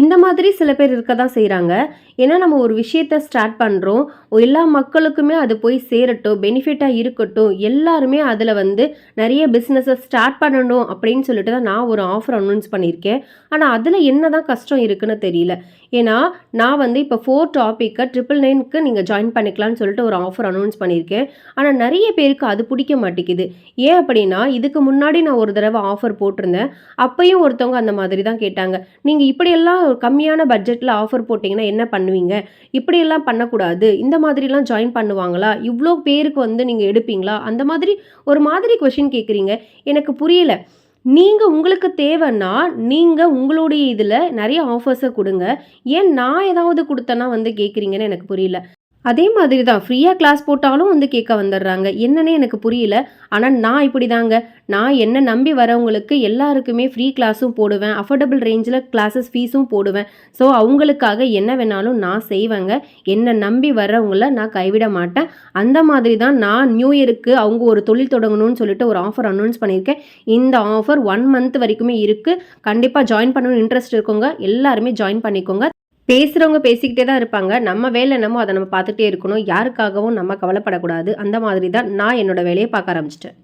இந்த மாதிரி சில பேர் இருக்க தான் செய்கிறாங்க ஏன்னா நம்ம ஒரு விஷயத்த ஸ்டார்ட் பண்ணுறோம் எல்லா மக்களுக்குமே அது போய் சேரட்டும் பெனிஃபிட்டாக இருக்கட்டும். எல்லாருமே அதில் வந்து நிறைய பிஸ்னஸை ஸ்டார்ட் பண்ணணும் அப்படின்னு சொல்லிட்டு தான் நான் ஒரு ஆஃபர் அனௌன்ஸ் பண்ணியிருக்கேன். ஆனால் அதில் என்ன தான் கஷ்டம் இருக்குன்னு தெரியல. ஏன்னா நான் வந்து இப்போ ஃபோர் டாப்பிக்கை ட்ரிபிள் நைனுக்கு நீங்கள் ஜாயின் பண்ணிக்கலாம்னு சொல்லிட்டு ஒரு ஆஃபர் அனௌன்ஸ் பண்ணியிருக்கேன். ஆனால் நிறைய பேருக்கு அது பிடிக்க மாட்டேங்குது. ஏன் அப்படின்னா இதுக்கு முன்னாடி நான் ஒரு தடவை ஆஃபர் போட்டிருந்தேன். அப்பயும் ஒருத்தவங்க அந்த மாதிரி தான் கேட்டாங்க. நீங்கள் இப்படியெல்லாம் கம்மியான பட்ஜெட்டில் ஆஃபர் போட்டிங்கன்னா என்ன பண்ணுவீங்க? இப்படியெல்லாம் பண்ணக்கூடாது. இந்த மாதிரிலாம் ஜாயின் பண்ணுவாங்களா? இவ்வளோ பேருக்கு வந்து நீங்கள் எடுப்பீங்களா? அந்த மாதிரி ஒரு மாதிரி கொஷின் கேட்குறீங்க எனக்கு புரியல. நீங்கள் உங்களுக்கு தேவைன்னா நீங்கள் உங்களுடைய இதில் நிறைய ஆஃபர்ஸை கொடுங்க. ஏன் நான் ஏதாவது கொடுத்தேன்னா வந்து கேட்குறீங்கன்னு எனக்கு புரியல. அதே மாதிரி தான் ஃப்ரீயாக கிளாஸ் போட்டாலும் வந்து கேட்க வந்துடுறாங்க. என்னன்னே எனக்கு புரியல. ஆனால் நான் இப்படி தாங்க நான் என்ன நம்பி வரவங்களுக்கு எல்லாருக்குமே ஃப்ரீ கிளாஸும் போடுவேன். அஃபோர்டபுள் ரேஞ்சில் கிளாஸஸ் ஃபீஸும் போடுவேன். ஸோ அவங்களுக்காக என்ன வேணாலும் நான் செய்வேங்க. என்னை நம்பி வர்றவங்கள நான் கைவிட மாட்டேன். அந்த மாதிரி தான் நான் நியூ இயருக்கு அவங்க ஒரு தொழில் தொடங்கணும்னு சொல்லிட்டு ஒரு ஆஃபர் அனௌன்ஸ் பண்ணியிருக்கேன். இந்த ஆஃபர் ஒன் மந்த் வரைக்குமே இருக்குது கண்டிப்பாக ஜாயின் பண்ணணும்னு இன்ட்ரெஸ்ட் இருக்கவங்க எல்லாருமே ஜாயின் பண்ணிக்கோங்க. பேசுகிறவங்க பேசிக்கிட்டே தான் இருப்பாங்க. நம்ம வேலை என்னமோ அதை நம்ம பார்த்துட்டே இருக்கணும். யாருக்காகவும் நம்ம கவலைப்படக்கூடாது. அந்த மாதிரி தான் நான் என்னோட வேலையை பார்க்க ஆரம்பிச்சிட்டேன்.